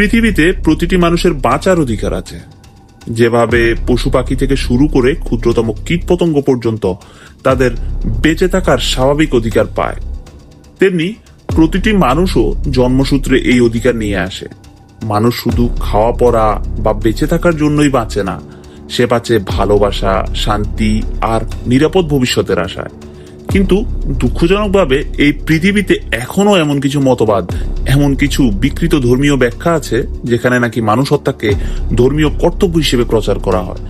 পৃথিবীতে প্রতিটি মানুষের বাঁচার অধিকার আছে। যেভাবে পশু পাখি থেকে শুরু করে ক্ষুদ্রতম কীটপতঙ্গ পর্যন্ত তাদের বেঁচে থাকার স্বাভাবিক অধিকার পায়। তেমনি প্রতিটি মানুষও জন্মসূত্রে এই অধিকার নিয়ে আসে। মানুষ শুধু খাওয়া পড়া বা বেঁচে থাকার জন্যই বাঁচে না, সে বাঁচে ভালোবাসা, শান্তি আর নিরাপদ ভবিষ্যতের আশায়। কিন্তু দুঃখজনকভাবে এই পৃথিবীতে এখনও এমন কিছু মতবাদ, এমন কিছু বিকৃত ধর্মীয় ব্যাখ্যা আছে, যেখানে নাকি মানুষ হত্যাকে ধর্মীয় কর্তব্য হিসেবে প্রচার করা হয়।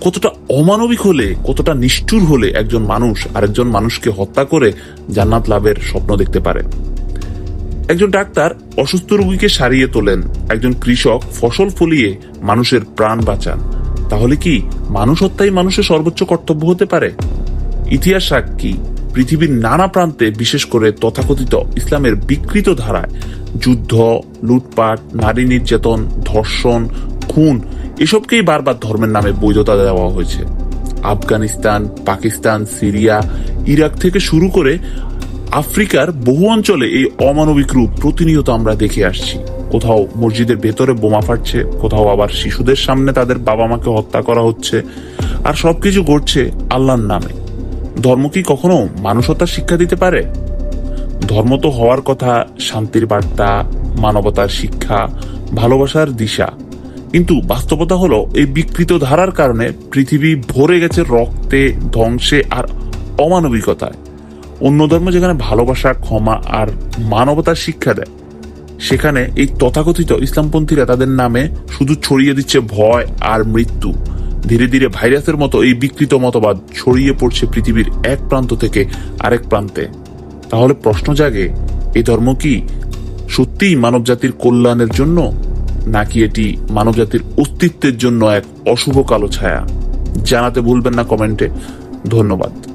কতটা অমানবিক হলে, কতটা নিষ্ঠুর হলে একজন মানুষ আরেকজন মানুষকে হত্যা করে জান্নাত লাভের স্বপ্ন দেখতে পারে? একজন ডাক্তার অসুস্থ রোগীকে সারিয়ে তোলেন, একজন কৃষক ফসল ফলিয়ে মানুষের প্রাণ বাঁচান। তাহলে কি মানুষ হত্যাই মানুষের সর্বোচ্চ কর্তব্য হতে পারে? ইতিহাস সাক্ষী পৃথিবীর নানা প্রান্তে, বিশেষ করে তথাকথিত ইসলামের বিকৃত ধারায়, যুদ্ধ, লুটপাট, নারী নির্যাতন, ধর্ষণ, খুন, এসবকেই বারবার ধর্মের নামে বৈধতা দেওয়া হয়েছে। আফগানিস্তান, পাকিস্তান, সিরিয়া, ইরাক থেকে শুরু করে আফ্রিকার বহু অঞ্চলে এই অমানবিক রূপ প্রতিনিয়ত আমরা দেখে আসছি। কোথাও মসজিদের ভেতরে বোমা ফাটছে, কোথাও আবার শিশুদের সামনে তাদের বাবা মাকে হত্যা করা হচ্ছে, আর সবকিছু ঘটছে আল্লাহর নামে। ধর্ম কি কখনো মানুষতার শিক্ষা দিতে পারে? ধর্ম তো হওয়ার কথা, শান্তির বার্তা, মানবতার শিক্ষা, ভালোবাসার দিশা। কিন্তু বাস্তবতা হলো, এই বিকৃত ধারার কারণে পৃথিবী ভরে গেছে রক্তে, ধ্বংসে আর অমানবিকতায়। অন্য ধর্ম যেখানে ভালোবাসা, ক্ষমা আর মানবতার শিক্ষা দেয়, সেখানে এই তথাকথিত ইসলামপন্থীরা তাদের নামে শুধু ছড়িয়ে দিচ্ছে ভয় আর মৃত্যু। ধীরে ধীরে ভাইরাসের মতো এই বিকৃত মতবাদ ছড়িয়ে পড়ছে পৃথিবীর এক প্রান্ত থেকে আরেক প্রান্তে। তাহলে প্রশ্ন জাগে এই ধর্ম কি সত্যিই মানবজাতির কল্যাণের জন্য, নাকি এটি মানবজাতির অস্তিত্বের জন্য এক অশুভ কালো ছায়া? জানাতে ভুলবেন না কমেন্টে। ধন্যবাদ।